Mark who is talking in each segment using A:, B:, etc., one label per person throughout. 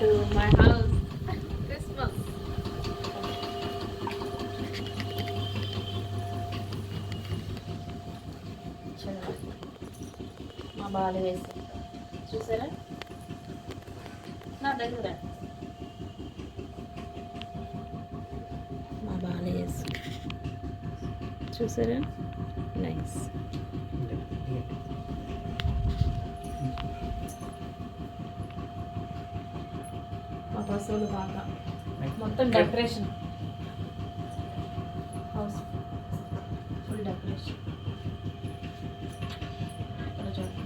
A: To my house Christmas మా బాలు వేసి. చూసారా? నా దగ్గర. మా బాలు వేసి. చూసారా? మా పశువులు బాగా. మొత్తం డెకరేషన్ హౌస్ ఫుల్ డెకరేషన్ ఇక్కడ చూడండి.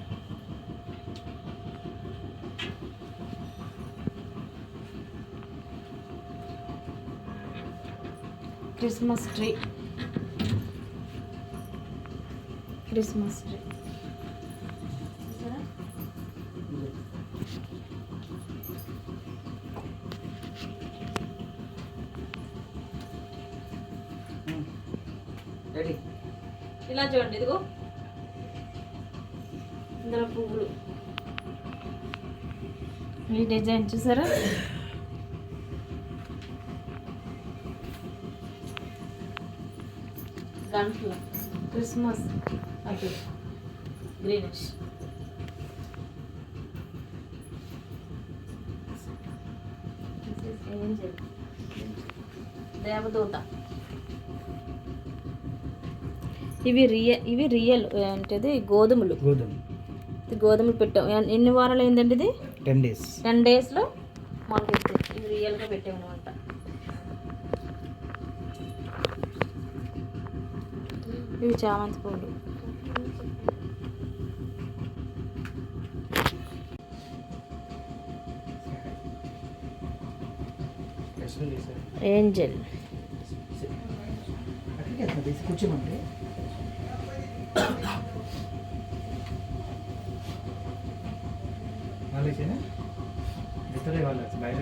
A: క్రిస్మస్ ట్రీ క్రిస్మస్ ట్రీ చూసారా
B: రెడీ
A: ఇలా చూడండి ఇదిగో. ఇందులో పువ్వులు. ఈ డిజైన్ చూసారా? గంటలు క్రిస్మస్ అటు గ్రీనిష్. దేవదూత. ఇవి రియల్ ఇవి రియల్ ఏంటిది గోధుమలు
B: గోధుమ
A: ఇది గోధుమలు పెట్టాం ఎన్- ఎన్ని వారాలు అయిందండి ఇది
B: టెన్ డేస్
A: టెన్ డేస్లో మనకి ఇవి రియల్గా పెట్టామన్నమాట ఇవి చామంతి పూలు ఏంజల్
B: అక్కడికి వెళ్తా తీసి కూర్చోమంటే వాళ్ళేసేనా ఇతరే వాళ్ళు బయట.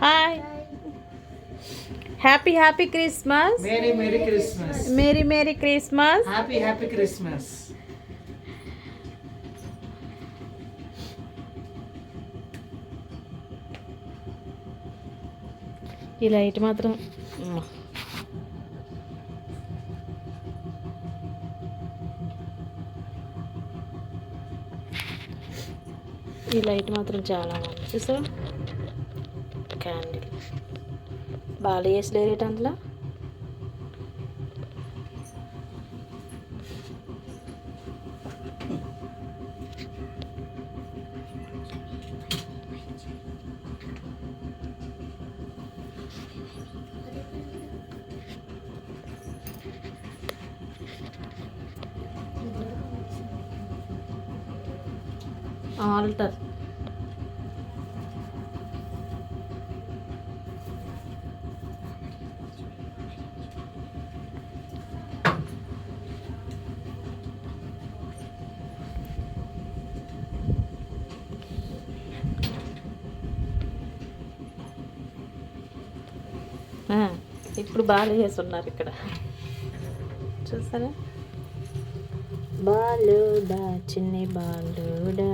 A: Hi happy happy Christmas
B: merry merry Christmas
A: merry merry Christmas
B: happy happy Christmas
A: ఈ లైట్ మాత్రం ఈ లైట్ మాత్రం చాలా బాగుంది చూసావా క్యాండిల్ బాగా వేసలేరేట అందులో? ఆల్టర్. ఇప్పుడు బాగా చేస్తున్నారు ఇక్కడ. చూసారా? బాలుడా చిన్ని బాలుడా.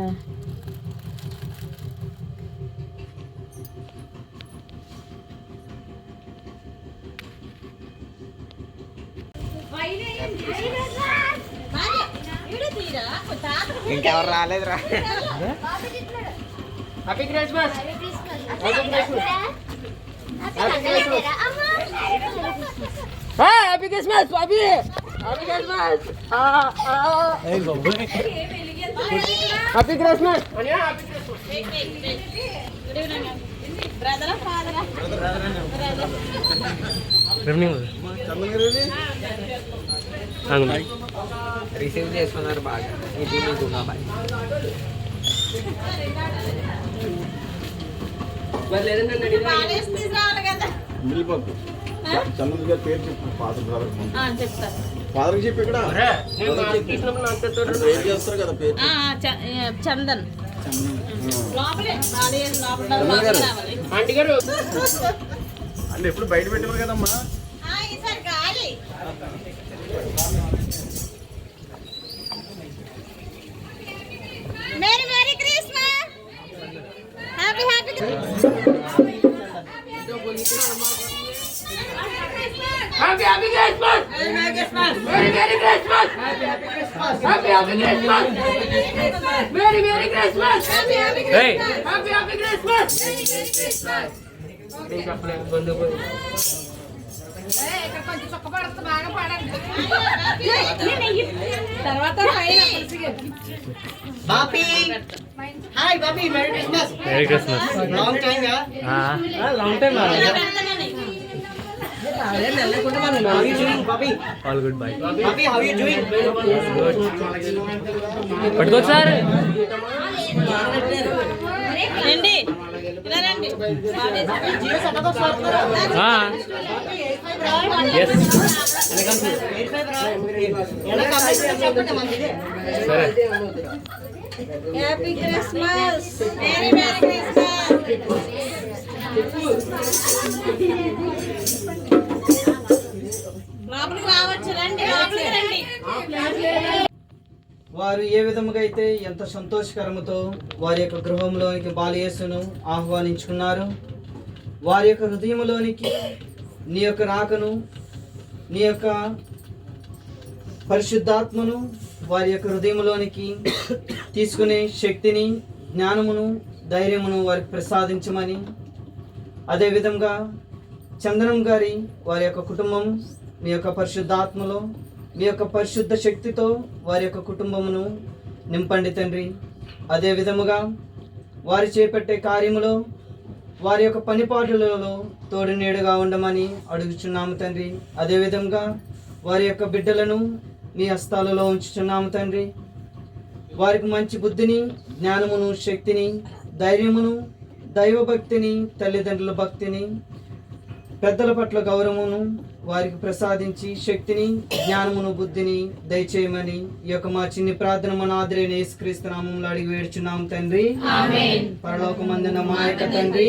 B: ఇంకెవరు రాలేదురా happy Christmas happy Christmas happy happy Christmas happy Christmas receive చేసుకున్నారు బాగా. ఇది
C: చంద్రుడి గారి పేరు చెప్పు ఫాదర్ బ్రదర్
A: చెప్తాను
C: ఫాదర్కి చెప్పి ఇక్కడ. పేరు చేస్తారు కదా పేరు?
A: చందన్.
C: అంటే ఎప్పుడు బయట పెట్టేవారు కదమ్మా?
B: Merry merry Christmas happy happy Christmas merry merry Christmas happy happy Christmas
D: తర్వాత పైన
E: Bapi hi Bapi merry Christmas
F: merry Christmas
E: long time గా
F: long time
E: how you doing Bapi
F: all good bye పట్టుకోవచ్చు సార్.
D: రండి. ఇలా రండి.
F: Yes
E: చెప్పండి మంది
F: సరే
D: happy Christmas merry merry Christmas
E: వారు ఏ విధముగా అయితే ఎంత సంతోషకరముతో వారి యొక్క గృహంలోనికి బాలయేసును ఆహ్వానించుకున్నారు వారి యొక్క హృదయంలోనికి నీ యొక్క రాకను నీ యొక్క పరిశుద్ధాత్మను వారి యొక్క హృదయంలోనికి తీసుకునే శక్తిని జ్ఞానమును ధైర్యమును వారికి ప్రసాదించమని అదేవిధంగా చందనం గారి వారి యొక్క కుటుంబం మీ యొక్క పరిశుద్ధాత్మలో మీ యొక్క పరిశుద్ధ శక్తితో వారి యొక్క కుటుంబమును నింపండి తండ్రి. అదే విధముగా వారు చేపట్టే కార్యములో వారి యొక్క పనిపాటులలో తోడు నీడుగా ఉండమని అడుగుచున్నాము తండ్రి. అదేవిధంగా వారి యొక్క బిడ్డలను మీ హస్తాలలో ఉంచుచున్నాము తండ్రి. వారికి మంచి బుద్ధిని జ్ఞానమును శక్తిని ధైర్యమును దైవభక్తిని తల్లిదండ్రుల భక్తిని పెద్దల పట్ల గౌరవమును వారికి ప్రసాదించి శక్తిని జ్ఞానమును బుద్ధిని దయచేయమని ఈ యొక్క మా చిన్ని ప్రార్థన మన ఆదరైన యేసుక్రీస్తు నామంలో అడిగి వేడుచున్నాం తండ్రి. పరలోకమందున మా యొక్క తండ్రి.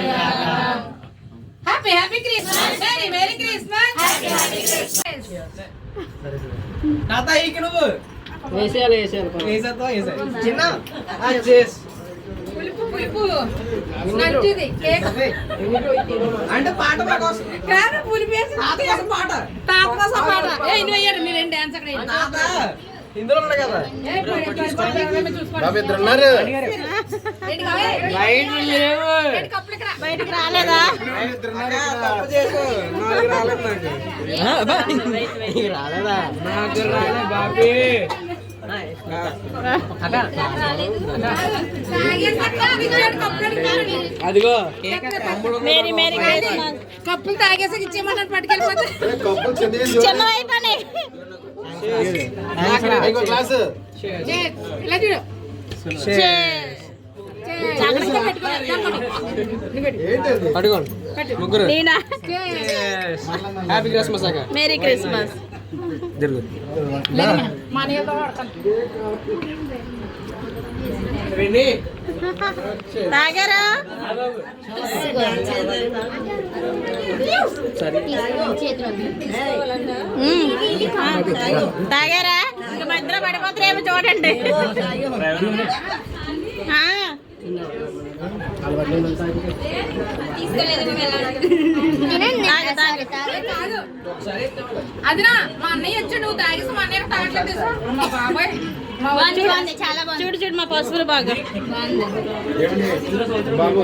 D: Happy happy Christmas merry merry Christmas
E: తాత ఈకి నువ్వు. వేసేయాలి వేసేయాలి వేసేద్దాం వేసేయాలి చిన్న ఆ, చేస్.
D: పులుపు పులుపు. మంచిది కేక్.
E: అంటే పాట వస్తుంది
D: కాదు పులిపేసి
E: తాత కోసం పాట.
D: తాత కోసం పాట. ఏ నువ్వు వేయండి మీరు డాన్స్ అక్కడ.
E: తాత. ఇందులో ఉన్నాయి కదా.
D: చూసుకోండి. బయటికి రాలేదా
E: నాకు రాలేదు రాలే బాబీ. అదిగో.
D: మేరీ మేరీ కప్పులు తాగేసాక ఇచ్చేయమన్నాడు పట్టుకెళ్ళిపోతే. చిన్న అయిపోయి ఇలా చూడు.
E: ముగ్గురు హ్యాపీ క్రిస్మస్ అక్క.
D: మేరీ క్రిస్మస్
E: జరుగు.
D: తాగారా? ఇంక మధ్యలో పడిపోతారేమో చూడండి.
G: అదినా మా అన్నయ్య వచ్చాడు నువ్వు తాగేసి మా అన్నయ్య తాగట్లేదు మా బాబాయ్.
D: చూడు చూడు మా పసుపులు బాగా.
H: బాబు.